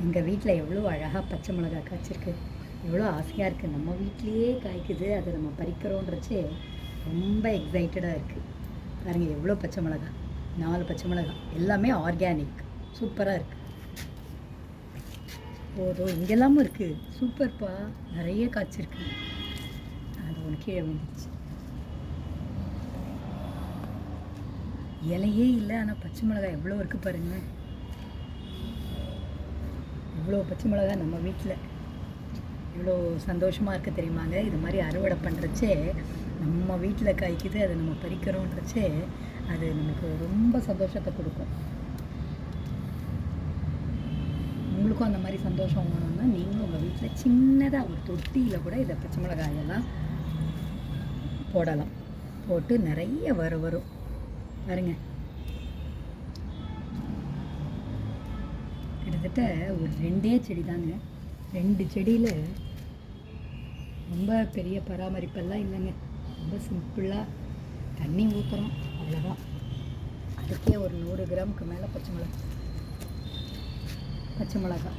எங்கள் வீட்டில் எவ்வளோ அழகாக பச்சை மிளகா காய்ச்சிருக்கு. எவ்வளோ ஆசையாக இருக்குது நம்ம வீட்லேயே காய்க்குது. அதை நம்ம பறிக்கிறோன்றச்சே ரொம்ப எக்ஸைட்டடாக இருக்குது பாருங்கள் எவ்வளோ பச்சை மிளகா நாலு பச்சை மிளகா எல்லாமே ஆர்கானிக் சூப்பராக இருக்குது போதும் இங்கெல்லாமும் இருக்குது சூப்பர்ப்பா. நிறைய காய்ச்சிருக்கு. அது ஒன்று கீழே வந்துச்சு இலையே இல்லை ஆனால் பச்சை மிளகாய் எவ்வளோ இருக்குது பாருங்களேன். இவ்வளோ பச்சை மிளகாய் நம்ம வீட்டில். இவ்வளோ சந்தோஷமாக இருக்குது தெரியுமாங்க? இது மாதிரி அறுவடை பண்ணுறச்சே நம்ம வீட்டில் காய்க்குது அதை நம்ம பறிக்கிறோன்றச்சே அது நமக்கு ரொம்ப சந்தோஷத்தை கொடுக்கும். உங்களுக்கும் அந்த மாதிரி சந்தோஷம் வேணும்னா நீங்களும் உங்கள் வீட்டில் சின்னதாக ஒரு தொட்டியில் கூட இதை பச்சை மிளகாயெல்லாம் போடலாம். போட்டு நிறைய வர வரும் பாருங்கள் கிட்டத்தட்ட ஒரு ரெண்டே செடி தாங்க ரெண்டு செடியில் ரொம்ப பெரிய பராமரிப்பெல்லாம் இல்லைங்க. ரொம்ப சிம்பிளாக தண்ணி ஊற்றுறோம் அவ்வளோதான் அதுக்கே ஒரு நூறு கிராமுக்கு மேலே பச்சை மிளகா. பச்சை மிளகா.